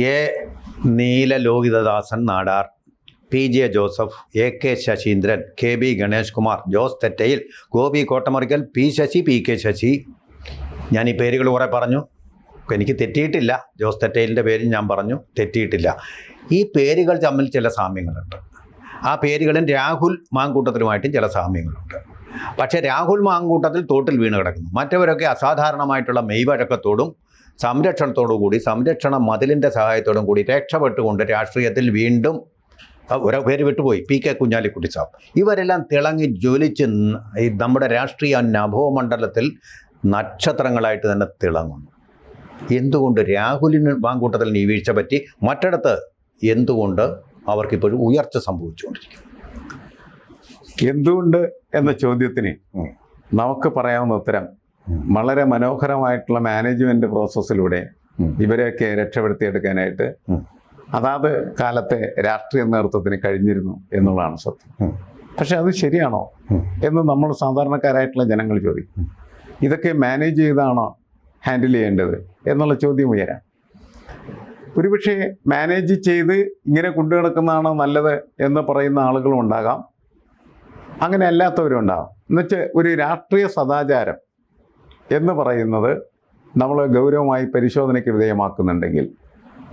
A. Neelalohithadasan Nadar. P. J. Joseph A. K. Saseendran K. B. Ganesh Kumar Jose Thettayil Gopi Kottamurickal P. Sasi P. K. Sasi. ഞാൻ ഈ പേരുകൾ കുറേ പറഞ്ഞു. എനിക്ക് തെറ്റിയിട്ടില്ല. ജോസ് തെറ്റയിലിന്റെ പേരും ഞാൻ പറഞ്ഞു. തെറ്റിയിട്ടില്ല. ഈ പേരുകൾ തമ്മിൽ ചില സാമ്യങ്ങളുണ്ട്. ആ പേരുകളും രാഹുൽ മാങ്കൂട്ടത്തിലുമായിട്ടും ചില സാമ്യങ്ങളുണ്ട്. പക്ഷേ രാഹുൽ മാങ്കൂട്ടത്തിൽ തോട്ടിൽ വീണ് കിടക്കുന്നു. മറ്റവരൊക്കെ അസാധാരണമായിട്ടുള്ള മെയ്വഴക്കത്തോടും സംരക്ഷണത്തോടു കൂടി സംരക്ഷണ മതിലിന്റെ സഹായത്തോടും കൂടി രക്ഷപ്പെട്ടുകൊണ്ട് രാഷ്ട്രീയത്തിൽ വീണ്ടും ഒരു പേര് വിട്ടുപോയി പി കെ കുഞ്ഞാലിക്കുട്ടി സാബ് ഇവരെല്ലാം തിളങ്ങി ജ്വലിച്ച് ഈ നമ്മുടെ രാഷ്ട്രീയ നഭോമണ്ഡലത്തിൽ നക്ഷത്രങ്ങളായിട്ട് തന്നെ തിളങ്ങുന്നു. എന്തുകൊണ്ട് രാഹുലിന് വാങ്കൂട്ടത്തിൽ നീ വീഴ്ച പറ്റി? മറ്റിടത്ത് എന്തുകൊണ്ട് അവർക്കിപ്പോഴും ഉയർച്ച സംഭവിച്ചുകൊണ്ടിരിക്കും എന്തുകൊണ്ട് എന്ന ചോദ്യത്തിന് നമുക്ക് പറയാവുന്ന ഉത്തരം. വളരെ മനോഹരമായിട്ടുള്ള മാനേജ്മെന്റ് പ്രോസസ്സിലൂടെ. ഇവരെയൊക്കെ രക്ഷപ്പെടുത്തിയെടുക്കാനായിട്ട്. അതാത് കാലത്തെ രാഷ്ട്രീയ നേതൃത്വത്തിന് കഴിഞ്ഞിരുന്നു എന്നുള്ളതാണ് സത്യം. പക്ഷെ അത് ശരിയാണോ എന്ന് നമ്മൾ സാധാരണക്കാരായിട്ടുള്ള ജനങ്ങൾ ചോദിക്കും ഇതൊക്കെ മാനേജ് ചെയ്താണോ ഹാൻഡിൽ ചെയ്യേണ്ടത് എന്നുള്ള ചോദ്യം ഉയരാം. ഒരുപക്ഷെ മാനേജ് ചെയ്ത് ഇങ്ങനെ കൊണ്ടു നടക്കുന്നതാണ് നല്ലത് എന്ന് പറയുന്ന ആളുകളും ഉണ്ടാകാം. അങ്ങനെ അല്ലാത്തവരും ഉണ്ടാകും. എന്നുവെച്ചാൽ ഒരു രാഷ്ട്രീയ സദാചാരം എന്ന് പറയുന്നത് നമ്മൾ ഗൗരവമായി പരിശോധനയ്ക്ക് വിധേയമാക്കുന്നുണ്ടെങ്കിൽ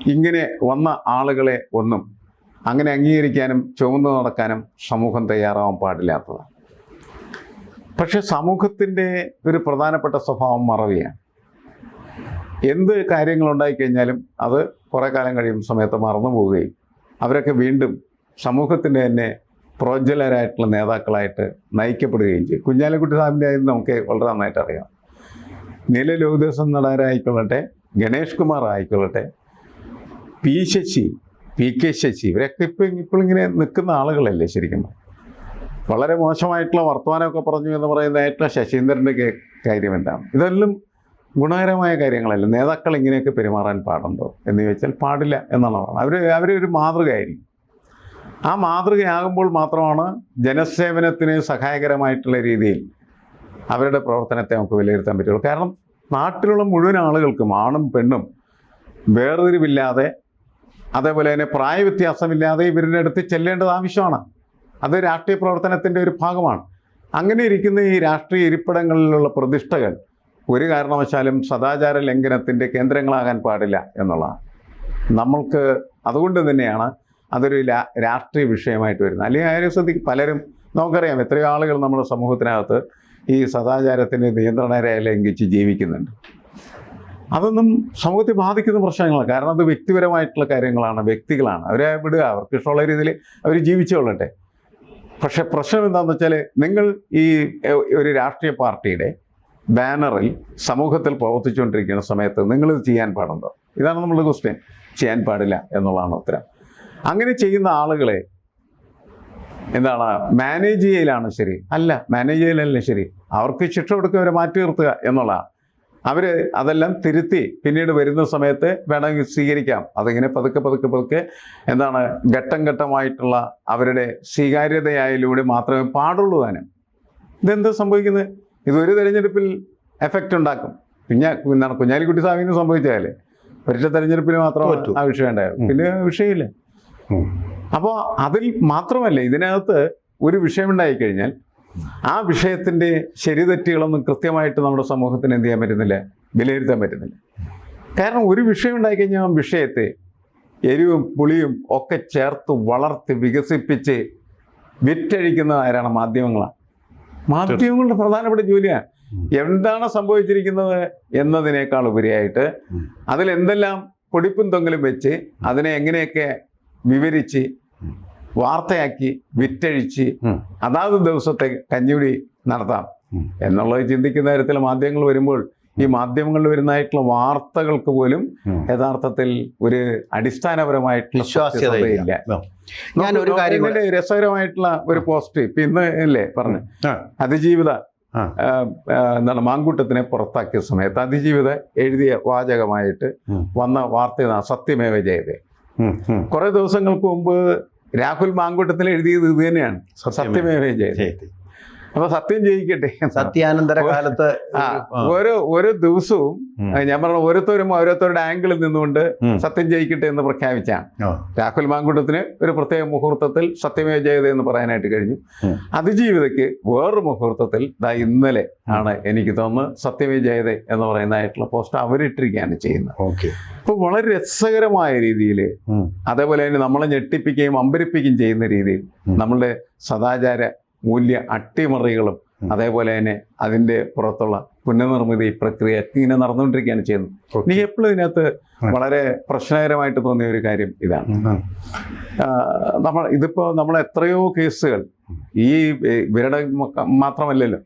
ഇങ്ങനെ വന്ന ആളുകളെ ഒന്നും അങ്ങനെ അംഗീകരിക്കാനും ചുമന്നു നടക്കാനും സമൂഹം തയ്യാറാവാൻ പാടില്ലാത്തതാണ്. പക്ഷെ സമൂഹത്തിന്റെ ഒരു പ്രധാനപ്പെട്ട സ്വഭാവം മറവിയാണ്. എന്ത് കാര്യങ്ങൾ ഉണ്ടായിക്കഴിഞ്ഞാലും അത് കുറേ കാലം കഴിയുന്ന സമയത്ത് മറന്നു പോവുകയും അവരൊക്കെ വീണ്ടും സമൂഹത്തിന്റെ തന്നെ പ്രോജ്വലരായിട്ടുള്ള നേതാക്കളായിട്ട് നയിക്കപ്പെടുകയും ചെയ്യും. കുഞ്ഞാലിക്കുട്ടി സാഹിബിന്റെ ആയിരുന്നു നമുക്ക് വളരെ നന്നായിട്ട് അറിയാം. നീല ലോകദേശം നടാരായിക്കൊള്ളട്ടെ ഗണേഷ് കുമാർ ആയിക്കൊള്ളട്ടെ P Sasi P K Sasi ഇവരൊക്കെ ഇപ്പം ഇപ്പോഴിങ്ങനെ നിൽക്കുന്ന ആളുകളല്ലേ ശരിക്കും. വളരെ മോശമായിട്ടുള്ള വർത്തമാനമൊക്കെ പറഞ്ഞു എന്ന് പറയുന്നതായിട്ടുള്ള ശശീന്ദ്രന്റെ കാര്യം എന്താണ്? ഇതെല്ലാം ഗുണകരമായ കാര്യങ്ങളല്ല? നേതാക്കൾ ഇങ്ങനെയൊക്കെ പെരുമാറാൻ പാടുണ്ടോ എന്ന് ചോദിച്ചാൽ പാടില്ല എന്നാണ് പറയുന്നത്. അവർ അവരൊരു മാതൃകയായിരിക്കും. ആ മാതൃകയാകുമ്പോൾ മാത്രമാണ് ജനസേവനത്തിന് സഹായകരമായിട്ടുള്ള രീതിയിൽ അവരുടെ പ്രവർത്തനത്തെ നമുക്ക് വിലയിരുത്താൻ പറ്റുള്ളൂ. കാരണം നാട്ടിലുള്ള മുഴുവൻ ആളുകൾക്കും ആണും പെണ്ണും വേർതിരിവില്ലാതെ അതേപോലെ തന്നെ പ്രായവ്യത്യാസമില്ലാതെ ഇവരുടെ അടുത്ത് ചെല്ലേണ്ടത് ആവശ്യമാണ്. അത് രാഷ്ട്രീയ പ്രവർത്തനത്തിന്റെ ഒരു ഭാഗമാണ്. അങ്ങനെ ഇരിക്കുന്ന ഈ രാഷ്ട്രീയ ഇരിപ്പിടങ്ങളിലുള്ള പ്രതിഷ്ഠകൾ ഒരു കാരണവശാലും സദാചാര ലംഘനത്തിന്റെ കേന്ദ്രങ്ങളാകാൻ പാടില്ല എന്നുള്ളതാണ്. നമ്മൾക്ക് അതുകൊണ്ട് തന്നെയാണ് അതൊരു രാഷ്ട്രീയ വിഷയമായിട്ട് വരുന്നത്. അല്ലെങ്കിൽ ആരും ശ്രദ്ധിക്കും പലരും നമുക്കറിയാം എത്രയോ ആളുകൾ നമ്മുടെ സമൂഹത്തിനകത്ത് ഈ സദാചാരത്തിന്റെ നിയന്ത്രണരെ ലംഘിച്ച് ജീവിക്കുന്നുണ്ട്. അതൊന്നും സമൂഹത്തെ ബാധിക്കുന്ന പ്രശ്നങ്ങളാണ്. കാരണം അത് വ്യക്തിപരമായിട്ടുള്ള കാര്യങ്ങളാണ് വ്യക്തികളാണ്. അവരെ വിടുക അവർക്ക് ഇഷ്ടമുള്ള രീതിയിൽ അവർ ജീവിച്ചുകൊള്ളട്ടെ പക്ഷേ പ്രശ്നം എന്താണെന്ന് വെച്ചാൽ നിങ്ങൾ ഈ ഒരു രാഷ്ട്രീയ പാർട്ടിയുടെ ബാനറിൽ സമൂഹത്തിൽ പ്രവർത്തിച്ചുകൊണ്ടിരിക്കുന്ന സമയത്ത് നിങ്ങളിത് ചെയ്യാൻ പാടുണ്ടോ? ഇതാണ് നമ്മളുടെ ക്വസ്റ്റ്യൻ ചെയ്യാൻ പാടില്ല എന്നുള്ളതാണ് ഉത്തരം. അങ്ങനെ ചെയ്യുന്ന ആളുകളെ എന്താണ്? മാനേജ് ചെയ്യലാണ് ശരി. അല്ല. മാനേജ് ചെയ്യലല്ല ശരി? അവർക്ക് ശിക്ഷ കൊടുക്കുക അവരെ മാറ്റി നിർത്തുക എന്നുള്ളതാണ് അവർ അതെല്ലാം തിരുത്തി പിന്നീട് വരുന്ന സമയത്ത് വേണമെങ്കിൽ സ്വീകരിക്കാം. അതിങ്ങനെ പതുക്കെ പതുക്കെ പതുക്കെ എന്താണ്? ഘട്ടം ഘട്ടമായിട്ടുള്ള അവരുടെ സ്വീകാര്യതയായാലൂടെ മാത്രമേ പാടുള്ളൂ താനും. ഇതെന്ത് സംഭവിക്കുന്നത്? ഇതൊരു തിരഞ്ഞെടുപ്പിൽ എഫക്റ്റ് ഉണ്ടാക്കും. പിന്നെ എന്താണ്? കുഞ്ഞാലിക്കുട്ടി സ്വാമിന്ന് സംഭവിച്ചാലേ. ഒരൊറ്റ തെരഞ്ഞെടുപ്പിന് മാത്രം ആ വിഷയം ഉണ്ടായിരുന്നു പിന്നെ വിഷയമില്ല. അപ്പോൾ അതിൽ മാത്രമല്ല ഇതിനകത്ത് ഒരു വിഷയമുണ്ടായി കഴിഞ്ഞാൽ ആ വിഷയത്തിന്റെ ശരിതെറ്റുകളൊന്നും കൃത്യമായിട്ട് നമ്മുടെ സമൂഹത്തിന് എന്ത് ചെയ്യാൻ പറ്റുന്നില്ല വിലയിരുത്താൻ പറ്റുന്നില്ല. കാരണം ഒരു വിഷയം ഉണ്ടായിക്കഴിഞ്ഞാൽ ആ വിഷയത്തെ എരിവും പുളിയും ഒക്കെ ചേർത്ത് വളർത്തി വികസിപ്പിച്ച് വിറ്റഴിക്കുന്ന ആരാണ്? മാധ്യമങ്ങളാണ്. മാധ്യമങ്ങളുടെ പ്രധാനപ്പെട്ട ജോലിയാണ് എന്താണ് സംഭവിച്ചിരിക്കുന്നത് എന്നതിനേക്കാൾ ഉപരിയായിട്ട് അതിൽ അതിലെന്തെല്ലാം പൊടിപ്പും തൊങ്ങലും വെച്ച് അതിനെ എങ്ങനെയൊക്കെ വിവരിച്ച് വാർത്തയാക്കി വിറ്റഴിച്ച്. അതാത് ദിവസത്തെ കഞ്ഞുടി നടത്താം. എന്നുള്ളത് ചിന്തിക്കുന്ന തരത്തിൽ മാധ്യമങ്ങൾ വരുമ്പോൾ ഈ മാധ്യമങ്ങളിൽ വരുന്നതായിട്ടുള്ള വാർത്തകൾക്ക് പോലും യഥാർത്ഥത്തിൽ ഒരു അടിസ്ഥാനപരമായിട്ടുള്ള വിശ്വാസ്യതയില്ല ഞാൻ ഒരു കാര്യം രസകരമായിട്ടുള്ള ഒരു പോസ്റ്റ് ഇപ്പൊ ഇന്ന് അല്ലേ പറഞ്ഞു? അതിജീവിത എന്താണ് മാങ്കൂട്ടത്തിനെ പുറത്താക്കിയ സമയത്ത് അതിജീവിത എഴുതിയ വാചകമായിട്ട് വന്ന വാർത്ത സത്യമേവ ജയതേ. കുറെ ദിവസങ്ങൾക്ക് മുമ്പ് രാഹുൽ മാങ്കൂട്ടത്തിൽ എഴുതിയത് ഇത് തന്നെയാണ്. സത്യമേ- സത്യമേവ ജയതേ. അപ്പൊ സത്യം ജയിക്കട്ടെ. സത്യാനന്തര കാലത്ത് ഒരു ഒരു ഓരോ ഓരോ ദിവസവും ഞാൻ പറഞ്ഞ ഓരോരുത്തരും ഓരോരുത്തരുടെ ആംഗിളിൽ നിന്നുകൊണ്ട് സത്യം ജയിക്കട്ടെ എന്ന് പ്രഖ്യാപിച്ചാണ്. രാഹുൽ മാങ്കുട്ടത്തിന് ഒരു പ്രത്യേക മുഹൂർത്തത്തിൽ സത്യമേ ജയത എന്ന് പറയാനായിട്ട് കഴിഞ്ഞു. അതിജീവിതയ്ക്ക് വേറൊരു മുഹൂർത്തത്തിൽ ദാ ഇന്നലെ ആണ് എനിക്ക് തോന്നുന്നത് സത്യമേ ജയത എന്ന് പറയുന്നതായിട്ടുള്ള പോസ്റ്റ് അവരിട്ടിരിക്കുകയാണ് ചെയ്യുന്നത്. ഓക്കെ. അപ്പോൾ വളരെ രസകരമായ രീതിയിൽ അതേപോലെ തന്നെ നമ്മളെ ഞെട്ടിപ്പിക്കുകയും അമ്പരിപ്പിക്കുകയും ചെയ്യുന്ന രീതിയിൽ. നമ്മളുടെ സദാചാര മൂല്യ അട്ടിമറികളും അതേപോലെ തന്നെ അതിന്റെ പുറത്തുള്ള പുനർനിർമ്മിതി പ്രക്രിയ ഇങ്ങനെ നടന്നുകൊണ്ടിരിക്കുകയാണ് ചെയ്യുന്നത്. എനിക്ക് എപ്പോഴും ഇതിനകത്ത് വളരെ പ്രശ്നകരമായിട്ട് തോന്നിയ ഒരു കാര്യം ഇതാണ്. നമ്മൾ ഇതിപ്പോൾ നമ്മൾ എത്രയോ കേസുകൾ ഈ ഇവരുടെ മാത്രമല്ലല്ലോ.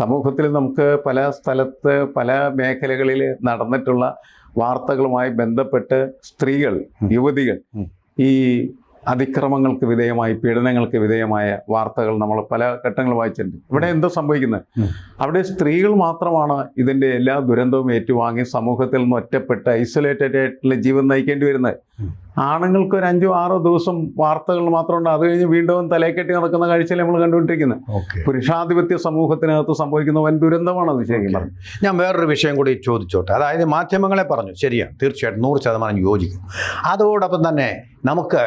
സമൂഹത്തിൽ നമുക്ക് പല സ്ഥലത്ത് പല മേഖലകളിൽ നടന്നിട്ടുള്ള വാർത്തകളുമായി ബന്ധപ്പെട്ട് സ്ത്രീകൾ യുവതികൾ ഈ അതിക്രമങ്ങൾക്ക് വിധേയമായി പീഡനങ്ങൾക്ക് വിധേയമായ വാർത്തകൾ നമ്മൾ പല ഘട്ടങ്ങൾ വായിച്ചിട്ടുണ്ട്. ഇവിടെ എന്തോ സംഭവിക്കുന്നത് അവിടെ സ്ത്രീകൾ മാത്രമാണ് ഇതിന്റെ എല്ലാ ദുരന്തവും ഏറ്റുവാങ്ങി സമൂഹത്തിൽ നിന്ന് ഒറ്റപ്പെട്ട് ഐസൊലേറ്റഡ് ആയിട്ടുള്ള ജീവൻ നയിക്കേണ്ടി വരുന്നത്. ആണുങ്ങൾക്ക് ഒരു അഞ്ചോ ആറോ ദിവസം വാർത്തകൾ മാത്രമുണ്ട്. അത് കഴിഞ്ഞ് വീണ്ടും തലയെക്കെട്ടി നടക്കുന്ന കാഴ്ചയിൽ നമ്മൾ കണ്ടുകൊണ്ടിരിക്കുന്നത് പുരുഷാധിപത്യ സമൂഹത്തിനകത്ത് സംഭവിക്കുന്ന വൻ ദുരന്തമാണ് അത് ശരിക്കും. ഞാൻ വേറൊരു വിഷയം കൂടി ചോദിച്ചോട്ടെ. അതായത് മാധ്യമങ്ങളെ പറഞ്ഞു. ശരിയാണ് തീർച്ചയായിട്ടും നൂറ് ശതമാനം യോജിക്കും. അതോടൊപ്പം തന്നെ നമുക്ക്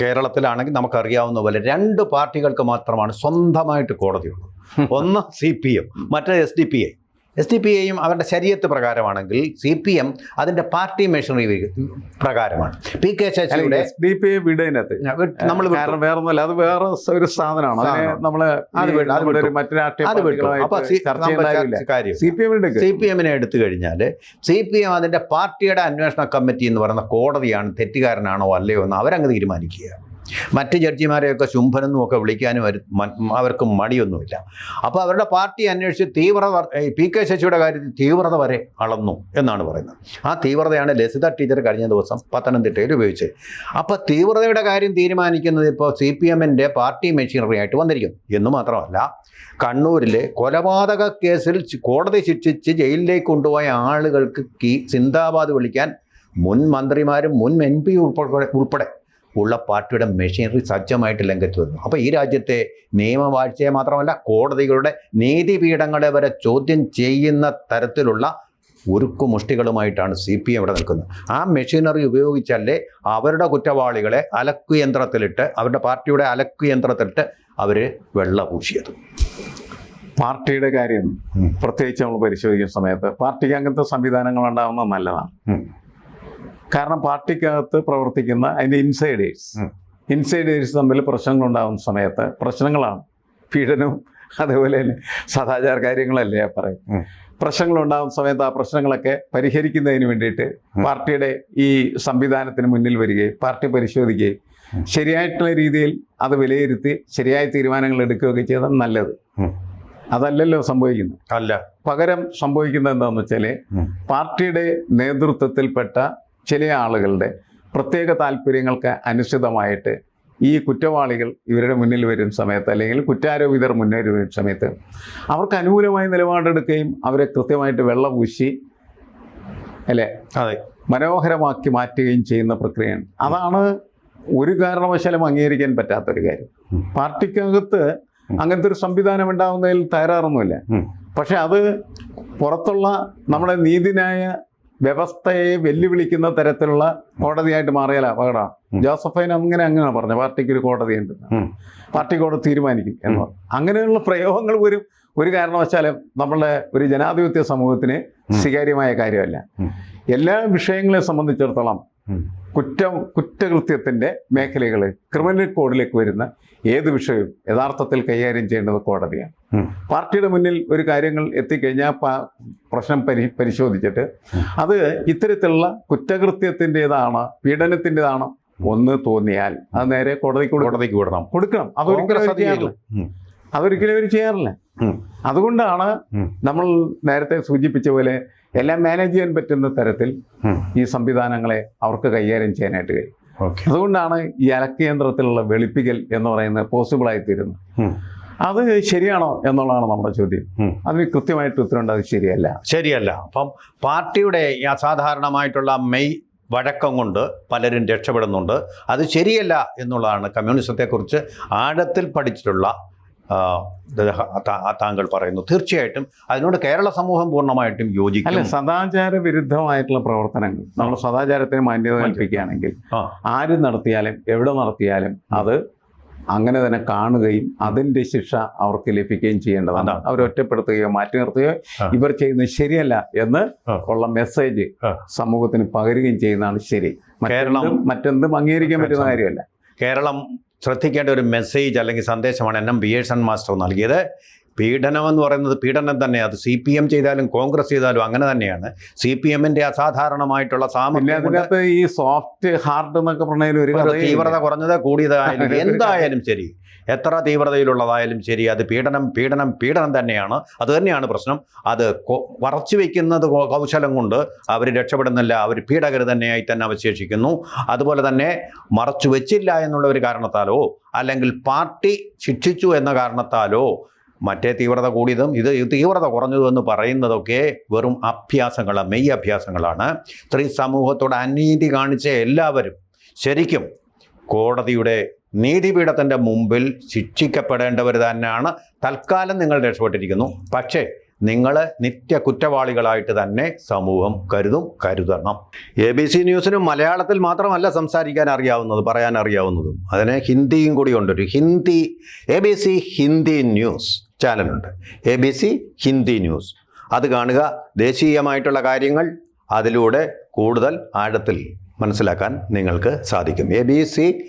കേരളത്തിലാണെങ്കിൽ നമുക്കറിയാവുന്ന പോലെ രണ്ട് പാർട്ടികൾക്ക് മാത്രമാണ് സ്വന്തമായിട്ട് കോടതിയുള്ളത് ഒന്ന് സി പി എം മറ്റേ S D P I. S D P ഐയും അവരുടെ ശരീരത്ത് പ്രകാരമാണെങ്കിൽ സി പി എം അതിന്റെ പാർട്ടി മെഷീനറി പ്രകാരമാണ്. പി കെ ശശിയുടെ എസ് ഡി പി വിടതിനകത്ത് നമ്മൾ കാരണം വേറെ ഒന്നുമല്ല അത് വേറെ സ- ഒരു സാധനമാണ്. അത്. മറ്റു രാഷ്ട്രീയ പി എമ്മിന്റെ സി പി എമ്മിനെ എടുത്തു കഴിഞ്ഞാൽ സി പി എം അതിന്റെ പാർട്ടിയുടെ അന്വേഷണ കമ്മിറ്റി എന്ന് പറയുന്ന കോടതിയാണ് തെറ്റുകാരനാണോ അല്ലയോ എന്ന് അവരങ്ങ് തീരുമാനിക്കുക. മറ്റ് ജഡ്ജിമാരെയൊക്കെ ശുംഭനെന്നും ഒക്കെ വിളിക്കാനും അവർക്ക് മടിയൊന്നുമില്ല. അപ്പോൾ അവരുടെ പാർട്ടി അന്വേഷിച്ച് തീവ്രത പി കെ ശശിയുടെ കാര്യത്തിൽ തീവ്രത വരെ അളന്നു എന്നാണ് പറയുന്നത്. ആ തീവ്രതയാണ് ലസിത ടീച്ചർ കഴിഞ്ഞ ദിവസം പത്തനംതിട്ടയിൽ ഉപയോഗിച്ചത്. അപ്പോൾ തീവ്രതയുടെ കാര്യം തീരുമാനിക്കുന്നത് ഇപ്പോൾ സി പി എമ്മിന്റെ പാർട്ടി മെഷീനറി ആയിട്ട് വന്നിരിക്കുന്നു. എന്ന് മാത്രമല്ല കണ്ണൂരിലെ കൊലപാതക കേസിൽ കോടതി ശിക്ഷിച്ച് ജയിലിലേക്ക് കൊണ്ടുപോയ ആളുകൾക്ക് സിന്ദാബാദ് വിളിക്കാൻ മുൻ മന്ത്രിമാരും മുൻ എം പി ഉൾപ്പെടെ ഉൾപ്പെടെ ഉള്ള പാർട്ടിയുടെ മെഷീനറി സജ്ജമായിട്ട് ലംഘിച്ചു വരുന്നു. അപ്പോൾ ഈ രാജ്യത്തെ നിയമവാഴ്ചയെ മാത്രമല്ല കോടതികളുടെ നീതിപീഠങ്ങളെ വരെ ചോദ്യം ചെയ്യുന്ന തരത്തിലുള്ള ഉരുക്കുമുഷ്ടികളുമായിട്ടാണ് സി പി എം ഇവിടെ നിൽക്കുന്നത്. ആ മെഷീനറി ഉപയോഗിച്ചല്ലേ അവരുടെ കുറ്റവാളികളെ അലക്കുയന്ത്രത്തിലിട്ട് അവരുടെ പാർട്ടിയുടെ അലക്കുയന്ത്രത്തിലിട്ട് അവർ വെള്ള പൂശിയത് പാർട്ടിയുടെ കാര്യം പ്രത്യേകിച്ച് നമ്മൾ പരിശോധിക്കുന്ന സമയത്ത് പാർട്ടിക്ക് അങ്ങനത്തെ സംവിധാനങ്ങൾ ഉണ്ടാകുന്നത് നല്ലതാണ്. കാരണം പാർട്ടിക്കകത്ത് പ്രവർത്തിക്കുന്ന അതിന്റെ ഇൻസൈഡേഴ്സ് ഇൻസൈഡേഴ്സ് തമ്മിൽ പ്രശ്നങ്ങളുണ്ടാകുന്ന സമയത്ത് പ്രശ്നങ്ങളാണ്. പീഡനവും അതേപോലെ തന്നെ സദാചാര കാര്യങ്ങളല്ലേ പറയും. പ്രശ്നങ്ങളുണ്ടാകുന്ന സമയത്ത് ആ പ്രശ്നങ്ങളൊക്കെ പരിഹരിക്കുന്നതിന് വേണ്ടിയിട്ട് പാർട്ടിയുടെ ഈ സംവിധാനത്തിന് മുന്നിൽ വരികയും പാർട്ടി പരിശോധിക്കുകയും. ശരിയായിട്ടുള്ള രീതിയിൽ അത് വിലയിരുത്തി ശരിയായ തീരുമാനങ്ങൾ എടുക്കുകയൊക്കെ ചെയ്താൽ നല്ലത്. അതല്ലല്ലോ സംഭവിക്കുന്നത്. അല്ല. പകരം സംഭവിക്കുന്നത് എന്താണെന്ന് വെച്ചാൽ പാർട്ടിയുടെ നേതൃത്വത്തിൽപ്പെട്ട ചില ആളുകളുടെ പ്രത്യേക താല്പര്യങ്ങൾക്ക് അനുസൃതമായിട്ട് ഈ കുറ്റവാളികൾ ഇവരുടെ മുന്നിൽ വരുന്ന സമയത്ത് അല്ലെങ്കിൽ കുറ്റാരോപിതർ മുന്നിൽ വരുന്ന സമയത്ത് അവർക്ക് അനുകൂലമായ നിലപാടെടുക്കുകയും അവരെ കൃത്യമായിട്ട് വെള്ളം പൂശി അല്ലേ? അതെ. മനോഹരമാക്കി മാറ്റുകയും ചെയ്യുന്ന പ്രക്രിയയാണ്. അതാണ് ഒരു കാരണവശാലും അംഗീകരിക്കാൻ പറ്റാത്തൊരു കാര്യം. പാർട്ടിക്കകത്ത് അങ്ങനത്തെ ഒരു സംവിധാനം ഉണ്ടാവുന്നതിൽ തയ്യാറൊന്നുമില്ല പക്ഷെ അത് പുറത്തുള്ള നമ്മുടെ നീതിന്യായ വ്യവസ്ഥയെ വെല്ലുവിളിക്കുന്ന തരത്തിലുള്ള കോടതിയായിട്ട് മാറിയാൽ അപകടമാണ് ഉം. ജോസഫൈൻ അങ്ങനെ അങ്ങനെ പറഞ്ഞത് പാർട്ടിക്ക് ഒരു കോടതിയുണ്ട്. പാർട്ടി കോടതി തീരുമാനിക്കും എന്ന് പറഞ്ഞു അങ്ങനെയുള്ള പ്രയോഗങ്ങൾ ഒരു ഒരു കാരണവശാലും നമ്മളുടെ ഒരു ജനാധിപത്യ സമൂഹത്തിന്. സ്വീകാര്യമായ കാര്യമല്ല എല്ലാ വിഷയങ്ങളെ സംബന്ധിച്ചിടത്തോളം. കുറ്റം കുറ്റകൃത്യത്തിന്റെ മേഖലകൾ ക്രിമിനൽ കോഡിലേക്ക് വരുന്ന ഏത് വിഷയവും യഥാർത്ഥത്തിൽ കൈകാര്യം ചെയ്യേണ്ടത് കോടതിയാണ്. പാർട്ടിയുടെ മുന്നിൽ ഒരു കാര്യങ്ങൾ എത്തിക്കഴിഞ്ഞാൽ പ്രശ്നം പരി പരിശോധിച്ചിട്ട് അത് ഇത്തരത്തിലുള്ള കുറ്റകൃത്യത്തിന്റെതാണ് പീഡനത്തിന്റെതാണ് ഒന്ന് തോന്നിയാൽ അത് നേരെ കോടതിക്ക് കൊടുക്കണം. കോടതിക്ക് വിടണം. കൊടുക്കണം. അതൊരിക്കലും അതൊരിക്കലും അവർ ചെയ്യാറില്ല. അതുകൊണ്ടാണ് നമ്മൾ നേരത്തെ സൂചിപ്പിച്ച പോലെ എല്ലാം മാനേജ് ചെയ്യാൻ പറ്റുന്ന തരത്തിൽ ഈ സംവിധാനങ്ങളെ അവർക്ക് കൈകാര്യം ചെയ്യാനായിട്ട് കഴിയും. അതുകൊണ്ടാണ് ഈ അലക്കേന്ദ്രത്തിലുള്ള വെളുപ്പിക്കൽ എന്ന് പറയുന്നത് പോസിബിൾ ആയി തീരുന്നത് അത് ശരിയാണോ എന്നുള്ളതാണ് നമ്മുടെ ചോദ്യം. അതിന് കൃത്യമായിട്ട് ഉത്തരവുണ്ട് അത് ശരിയല്ല. ശരിയല്ല. അപ്പം പാർട്ടിയുടെ അസാധാരണമായിട്ടുള്ള മെയ് വഴക്കം കൊണ്ട് പലരും രക്ഷപ്പെടുന്നുണ്ട്. അത് ശരിയല്ല എന്നുള്ളതാണ് കമ്മ്യൂണിസത്തെക്കുറിച്ച് ആഴത്തിൽ പഠിച്ചിട്ടുള്ള താങ്കൾ പറയുന്നു. തീർച്ചയായിട്ടും അതിനോട് കേരള സമൂഹം പൂർണമായിട്ടും അല്ല അല്ലെ സദാചാര വിരുദ്ധമായിട്ടുള്ള പ്രവർത്തനങ്ങൾ. നമ്മൾ സദാചാരത്തിന് മാന്യത കൽപ്പിക്കുകയാണെങ്കിൽ ആര് നടത്തിയാലും എവിടെ നടത്തിയാലും അത് അങ്ങനെ തന്നെ കാണുകയും അതിന്റെ ശിക്ഷ അവർക്ക് ലഭിക്കുകയും ചെയ്യേണ്ടതാണ്. അവരൊറ്റപ്പെടുത്തുകയോ അവർ ഒറ്റപ്പെടുത്തുകയോ മാറ്റി നിർത്തുകയോ ഇവർ ചെയ്യുന്നത് ശരിയല്ല എന്ന്. ഉള്ള മെസ്സേജ് സമൂഹത്തിന് പകരുകയും ചെയ്യുന്നതാണ് ശരി. കേരളം- മറ്റെന്തും മറ്റെന്തും അംഗീകരിക്കാൻ പറ്റുന്ന കാര്യമല്ല. കേരളം ശ്രദ്ധിക്കേണ്ട ഒരു മെസ്സേജ് അല്ലെങ്കിൽ സന്ദേശമാണ് എൻ എം ബിയേഴ്സൺ മാസ്റ്റർ നൽകിയത്. പീഡനമെന്ന് പറയുന്നത് പീഡനം തന്നെ. അത് സി പി എം ചെയ്താലും കോൺഗ്രസ് ചെയ്താലും അങ്ങനെ തന്നെയാണ്. സി പി എമ്മിന്റെ അസാധാരണമായിട്ടുള്ള സാമൂഹ്യ ഈ സോഫ്റ്റ് ഹാർഡ് എന്നൊക്കെ പറഞ്ഞാൽ ഒരു തീവ്രത കുറഞ്ഞത് കൂടിയതായാലും എന്തായാലും ശരി. എത്ര തീവ്രതയിലുള്ളതായാലും ശരി അത് പീഡനം പീഡനം പീഡനം തന്നെയാണ്. അത് തന്നെയാണ് പ്രശ്നം. അത് വറച്ചു വയ്ക്കുന്നത് കൗശലം കൊണ്ട് അവർ രക്ഷപ്പെടുന്നില്ല അവർ പീഡകർ തന്നെയായി തന്നെ അവശേഷിക്കുന്നു. അതുപോലെ തന്നെ മറച്ചു വെച്ചില്ല എന്നുള്ള ഒരു കാരണത്താലോ അല്ലെങ്കിൽ പാർട്ടി ശിക്ഷിച്ചു എന്ന കാരണത്താലോ മറ്റേ തീവ്രത കൂടിയതും ഇത് തീവ്രത കുറഞ്ഞതും എന്ന് പറയുന്നതൊക്കെ വെറും അഭ്യാസങ്ങളാണ് മെയ് അഭ്യാസങ്ങളാണ്. സ്ത്രീ സമൂഹത്തോട് അനീതി കാണിച്ച എല്ലാവരും ശരിക്കും കോടതിയുടെ നീതിപീഠത്തിന്റെ മുമ്പിൽ ശിക്ഷിക്കപ്പെടേണ്ടവർ തന്നെയാണ്. തൽക്കാലം നിങ്ങൾ രക്ഷപ്പെട്ടിരിക്കുന്നു. പക്ഷേ നിങ്ങൾ നിത്യ കുറ്റവാളികളായിട്ട് തന്നെ സമൂഹം കരുതും കരുതണം. എ ബി സി ന്യൂസിനും മലയാളത്തിൽ മാത്രമല്ല സംസാരിക്കാൻ അറിയാവുന്നത് പറയാൻ അറിയാവുന്നതും. അതിന് ഹിന്ദിയും കൂടി ഉണ്ടൊരു Hindi A B C Hindi news ചാനലുണ്ട്. A B C Hindi news. അത് കാണുക. ദേശീയമായിട്ടുള്ള കാര്യങ്ങൾ അതിലൂടെ കൂടുതൽ ആഴത്തിൽ മനസ്സിലാക്കാൻ നിങ്ങൾക്ക് സാധിക്കും. A B C